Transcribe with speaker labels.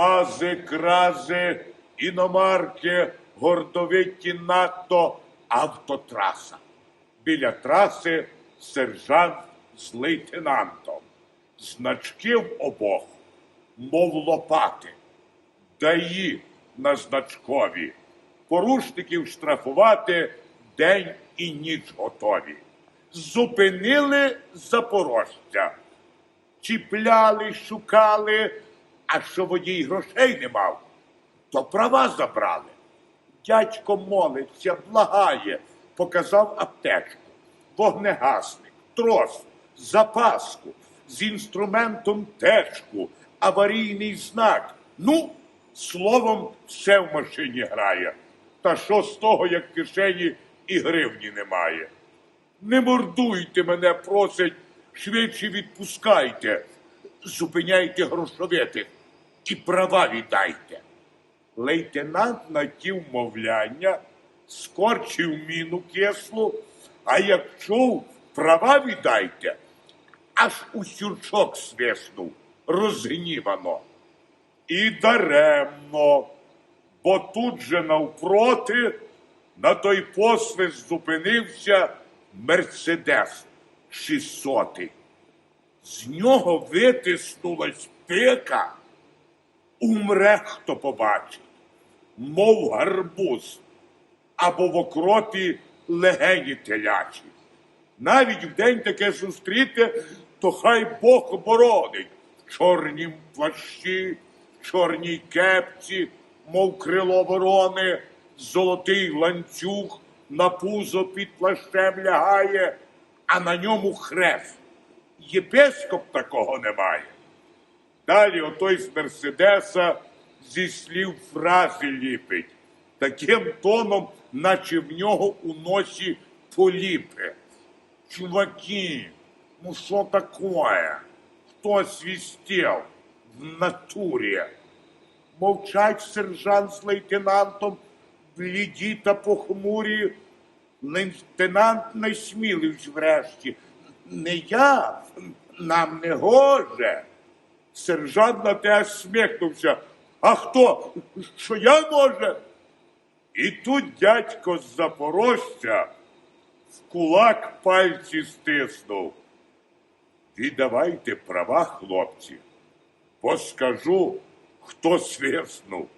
Speaker 1: мази, крази, іномарки, гордовиті надто автотраса. Біля траси сержант з лейтенантом. Значки в обох, мов лопати. Даї на значкові. Порушників штрафувати день і ніч готові. Зупинили запорожця. Чіпляли, шукали, а що водій грошей не мав, то права забрали. Дядько молиться, благає, показав аптечку, вогнегасник, трос, запаску, з інструментом течку, аварійний знак. Ну, словом, все в машині грає. Та що з того, як в кишені і гривні немає? Не мордуйте мене, просить, швидше відпускайте, зупиняйте грошовитих і права віддайте. Лейтенант на ті вмовляння скорчив міну кислу, а як чув, права віддайте, аж у сюрчок свиснув, розгнівано. І даремно, бо тут же навпроти на той посвист зупинився Мерседес 600. З нього витиснулась пика, умре, хто побачить, мов гарбуз, або в окропі легені телячі. Навіть в день таке зустріти, то хай Бог боронить в чорнім плащі, в чорній кепці, мов крило ворони, золотий ланцюг на пузо під плащем лягає, а на ньому хрест. Єпископ такого немає. Далі отой з Мерседеса зі слів фрази ліпить, таким тоном, наче в нього у носі поліпи. Чуваки, ну что такое? Кто свистел в натуре? Мовчать сержант з лейтенантом, бліді та похмурі. Лейтенант насмілився врешті. Не я, нам не гоже. Сержант на те сміхнувся. А хто? Що я може? І тут дядько з Запорожця в кулак пальці стиснув. Віддавайте права, хлопці, бо скажу, хто свиснув.